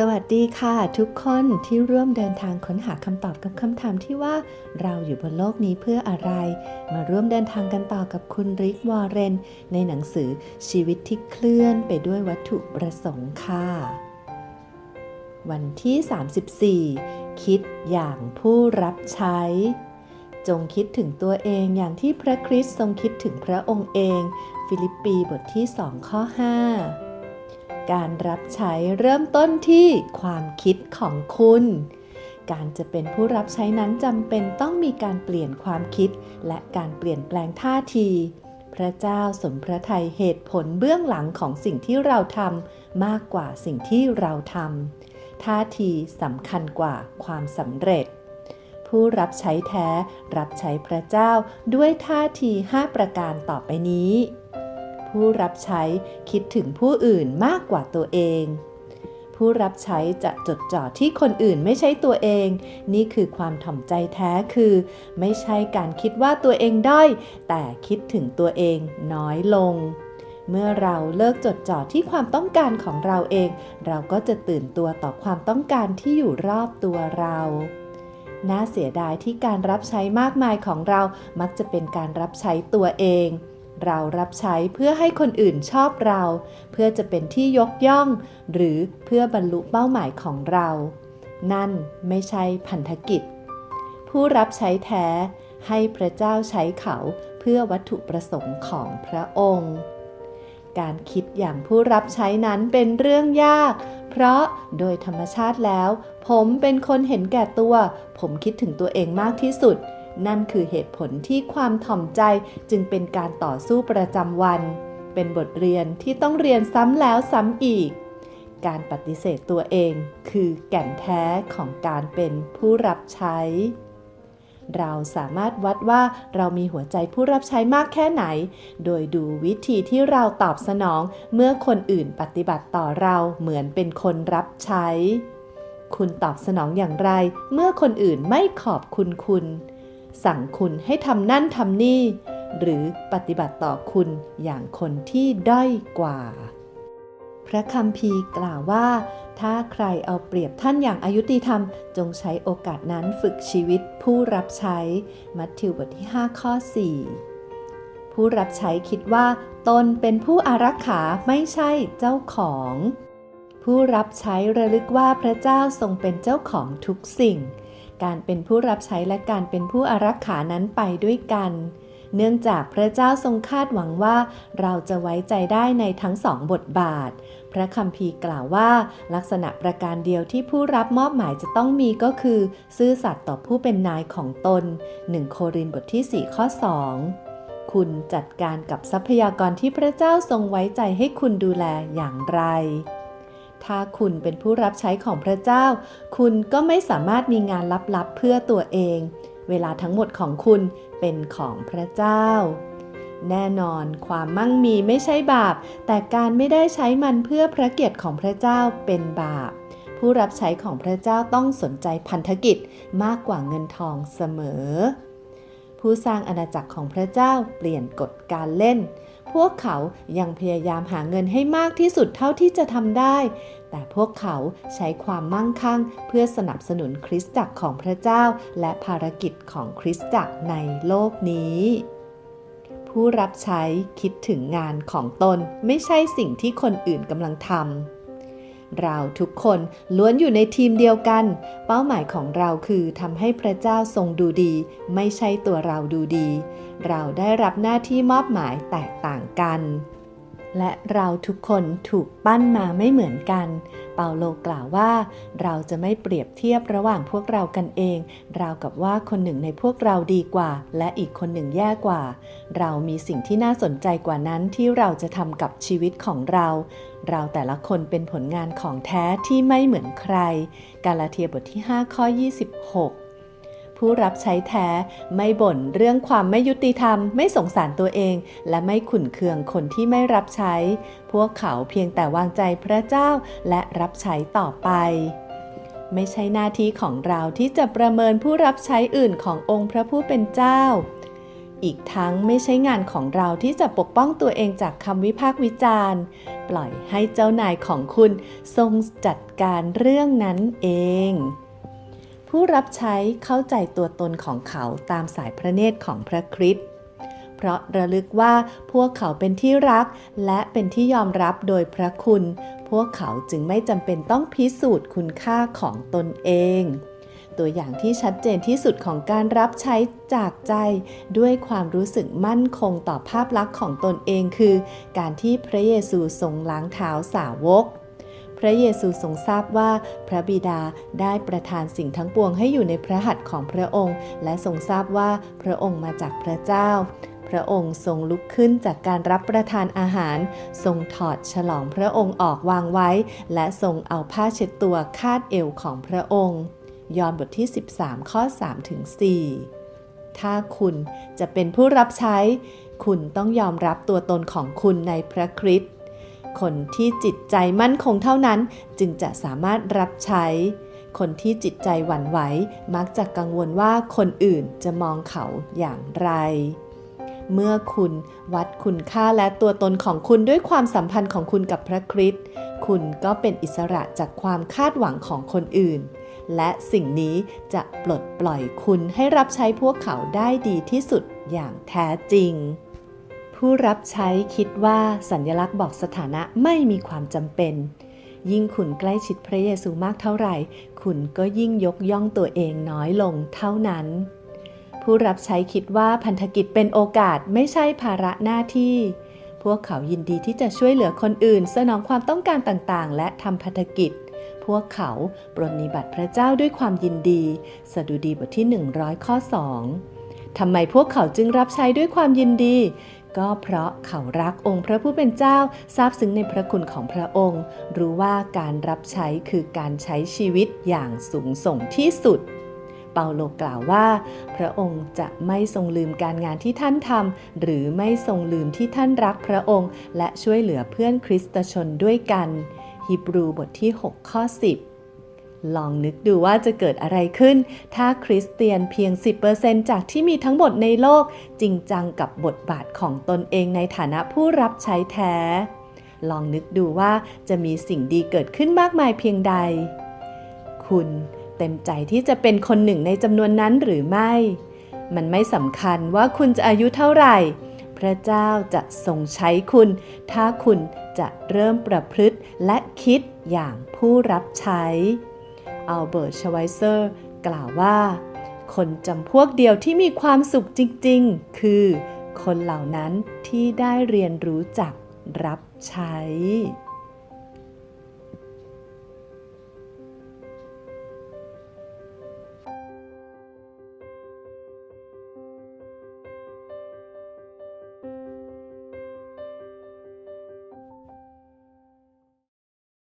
สวัสดีค่ะ ทุกคนที่ร่วมเดินทางค้นหาคำตอบกับคำถามที่ว่าเราอยู่บนโลกนี้เพื่ออะไร มาร่วมเดินทางกันต่อกับคุณริกวอร์เรน ในหนังสือชีวิตที่เคลื่อนไปด้วยวัตถุประสงค์ค่ะ วันที่ 34 คิดอย่างผู้รับใช้ จงคิดถึงตัวเองอย่างที่พระคริสต์ทรงคิดถึงพระองค์เอง ฟิลิปปีบทที่ 2 ข้อ 5 การรับใช้เริ่มต้นที่ความคิดของคุณ การจะเป็นผู้รับใช้นั้นจำเป็นต้องมีการเปลี่ยนความคิด และการเปลี่ยนแปลงท่าที พระเจ้าสมพระทัยเหตุผลเบื้องหลังของสิ่งที่เราทำมากกว่าสิ่งที่เราทำท่าทีสำคัญกว่าความสำเร็จ ผู้รับใช้แท้รับใช้พระเจ้าด้วยท่าที 5 ประการต่อไปนี้ ผู้รับใช้คิดถึงผู้อื่นมากกว่าตัวเอง ผู้รับใช้จะจดจ่อที่คนอื่นไม่ใช่ตัวเอง นี่คือความถ่อมใจแท้คือ ไม่ใช่การคิดว่าตัวเองด้อย แต่คิดถึงตัวเองน้อยลงเมื่อเราเลิกจดจ่อที่ความต้องการของเราเอง เราก็จะตื่นตัวต่อความต้องการที่อยู่รอบตัวเรา น่าเสียดายที่การรับใช้มากมายของเรามักจะเป็นการรับใช้ตัวเอง เรารับใช้เพื่อให้คนอื่นชอบเรา เพื่อจะเป็นที่ยกย่อง หรือเพื่อบรรลุเป้าหมายของเรา นั่นไม่ใช่พันธกิจ ผู้รับใช้แท้ให้พระเจ้าใช้เขาเพื่อวัตถุประสงค์ของพระองค์ การคิดอย่างผู้รับใช้นั้นเป็นเรื่องยาก เพราะโดยธรรมชาติแล้ว ผมเป็นคนเห็นแก่ตัว ผมคิดถึงตัวเองมากที่สุด นั่นคือเหตุผลที่ความถ่อมใจจึงเป็นการต่อสู้ประจำวัน เป็นบทเรียนที่ต้องเรียนซ้ำแล้วซ้ำอีก การปฏิเสธตัวเองคือแก่นแท้ของการเป็นผู้รับใช้ เราสามารถวัดว่าเรามีหัวใจผู้รับใช้มากแค่ไหน โดยดูวิธีที่เราตอบสนองเมื่อคนอื่นปฏิบัติต่อเราเหมือนเป็นคนรับใช้ คุณตอบสนองอย่างไร เมื่อคนอื่นไม่ขอบคุณคุณ สั่งคุณให้ทำนั่นทำนี่ หรือปฏิบัติต่อคุณอย่างคนที่ด้อยกว่า พระคัมภีร์กล่าวว่า ถ้าใครเอาเปรียบท่านอย่างอายุติธรรม จงใช้โอกาสนั้นฝึกชีวิตผู้รับใช้ มัทธิวบทที่ 5 ข้อ 4 ผู้รับใช้คิดว่าตนเป็นผู้อารักขาไม่ใช่เจ้าของผู้รับใช้ระลึกว่าพระเจ้าทรงเป็นเจ้าของทุกสิ่ง การเป็นผู้รับใช้และการเป็นผู้อารักขานั้นไปด้วยกัน เนื่องจากพระเจ้าทรงคาดหวังว่า เราจะไว้ใจได้ในทั้งสองบทบาท พระคัมภีร์กล่าวว่า ลักษณะประการเดียวที่ผู้รับมอบหมายจะต้องมีก็คือ ซื่อสัตย์ต่อผู้เป็นนายของตน 1 โครินธ์บทที่ 4 ข้อ 2คุณจัดการกับทรัพยากรที่พระเจ้าทรงไว้ใจให้คุณดูแลอย่างไร ถ้าคุณเป็นผู้รับใช้ของพระเจ้า คุณก็ไม่สามารถมีงานลับๆเพื่อตัวเอง เวลาทั้งหมดของคุณเป็นของพระเจ้า แน่นอนความมั่งมีไม่ใช่บาป แต่การไม่ได้ใช้มันเพื่อพระเกียรติของพระเจ้าเป็นบาป ผู้รับใช้ของพระเจ้าต้องสนใจพันธกิจมากกว่าเงินทองเสมอ ผู้สร้างอาณาจักรของพระเจ้าเปลี่ยนกฎการเล่น พวกเขายังพยายามหาเงินให้มากที่สุดเท่าที่จะทำได้ แต่พวกเขาใช้ความมั่งคั่ง เพื่อสนับสนุนคริสตจักรของพระเจ้า และภารกิจของคริสตจักรในโลกนี้ผู้รับใช้คิดถึงงานของตนไม่ใช่สิ่งที่คนอื่นกำลังทำ เราทุกคนล้วนอยู่ในทีมเดียวกัน เป้าหมายของเราคือทำให้พระเจ้าทรงดูดี ไม่ใช่ตัวเราดูดี เราได้รับหน้าที่มอบหมายแตกต่างกัน และเราทุกคนถูกปั้นมาไม่เหมือนกัน เปาโลกล่าวว่า เราจะไม่เปรียบเทียบระหว่างพวกเรากันเอง ราวกับว่าคนหนึ่งในพวกเราดีกว่า และอีกคนหนึ่งแย่กว่า เรามีสิ่งที่น่าสนใจกว่านั้นที่เราจะทำกับชีวิตของเรา เราแต่ละคนเป็นผลงานของแท้ที่ไม่เหมือนใคร กาลาเทียบทที่ 5 ข้อ 26 ผู้รับใช้แท้ไม่บ่นเรื่องความไม่ยุติธรรม ไม่สงสารตัวเอง และไม่ขุนเคืองคนที่ไม่รับใช้ พวกเขาเพียงแต่วางใจพระเจ้าและรับใช้ต่อไปไม่ใช่หน้าที่ของเราที่จะประเมินผู้รับใช้อื่นขององค์พระผู้เป็นเจ้า อีกทั้งไม่ใช่งานของเราที่จะปกป้องตัวเองจากคำวิพากษ์วิจารณ์ ปล่อยให้เจ้านายของคุณทรงจัดการเรื่องนั้นเอง ผู้รับใช้เข้าใจตัวตนของเขาตามสายพระเนตรของพระคริสต์เพราะระลึกว่าพวกเขาเป็นที่รัก และเป็นที่ยอมรับโดยพระคุณ พวกเขาจึงไม่จำเป็นต้องพิสูจน์คุณค่าของตนเอง ตัวอย่างที่ชัดเจนที่สุดของการรับใช้จากใจ ด้วยความรู้สึกมั่นคงต่อภาพลักษณ์ของตนเองคือ การที่พระเยซูทรงล้างเท้าสาวก พระเยซูทรงทราบว่าพระบิดาได้ประทานสิ่งทั้งปวงให้อยู่ในพระหัตถ์ของพระองค์ และทรงทราบว่าพระองค์มาจากพระเจ้า พระองค์ทรงลุกขึ้นจากการรับประทานอาหาร ทรงถอดฉลองพระองค์ออกวางไว้ และทรงเอาผ้าเช็ดตัวคาดเอวของพระองค์ ยอห์นบทที่ 13 ข้อ3ถึง4ถ้าคุณจะเป็นผู้รับใช้ คุณต้องยอมรับตัวตนของคุณในพระคริสต์ คนที่จิตใจมั่นคงเท่านั้น จึงจะสามารถรับใช้ คนที่จิตใจหวั่นไหวมักจะกังวลว่าคนอื่นจะมองเขาอย่างไร เมื่อคุณวัดคุณค่าและตัวตนของคุณด้วยความสัมพันธ์ของคุณกับพระคริสต์คุณก็เป็นอิสระจากความคาดหวังของคนอื่น และสิ่งนี้จะปลดปล่อยคุณให้รับใช้พวกเขาได้ดีที่สุดอย่างแท้จริง ผู้รับใช้คิดว่าสัญลักษณ์บอกสถานะไม่มีความจำเป็น ยิ่งคุณใกล้ชิดพระเยซูมากเท่าไหร่ คุณก็ยิ่งยกย่องตัวเองน้อยลงเท่านั้น ผู้รับใช้คิดว่าพันธกิจเป็นโอกาสไม่ใช่ภาระหน้าที่ พวกเขายินดีที่จะช่วยเหลือคนอื่น สนองความต้องการต่างๆ และทำพันธกิจ พวกเขาปรนนิบัติพระเจ้าด้วยความยินดี สดุดีบทที่ 100 ข้อ 2ทำไมพวกเขาจึงรับใช้ด้วยความยินดี ก็เพราะเขารักองค์พระผู้เป็นเจ้าทราบซึ้งในพระคุณของพระองค์ รู้ว่าการรับใช้คือการใช้ชีวิตอย่างสูงส่งที่สุด เปาโลกล่าวว่า พระองค์จะไม่ทรงลืมการงานที่ท่านทำหรือไม่ทรงลืมที่ท่านรักพระองค์ และช่วยเหลือเพื่อนคริสตชนด้วยกันฮีบรูบทที่ 6 ข้อ 10 ลองนึกดูว่าจะเกิดอะไรขึ้น ถ้าคริสเตียนเพียง 10%จากที่มีทั้งหมดในโลก จริงจังกับบทบาทของตนเองในฐานะผู้รับใช้แท้ ลองนึกดูว่าจะมีสิ่งดีเกิดขึ้นมากมายเพียงใด คุณเต็มใจที่จะเป็นคนหนึ่งในจำนวนนั้นหรือไม่ มันไม่สำคัญว่าคุณจะอายุเท่าไหร่ พระเจ้าจะทรงใช้คุณ ถ้าคุณจะเริ่มประพฤติและคิดอย่างผู้รับใช้ อัลเบิร์ต ชไวเซอร์ กล่าวว่า คนจำพวกเดียวที่มีความสุขจริงๆ คือ คนเหล่านั้นที่ได้เรียนรู้จักรับใช้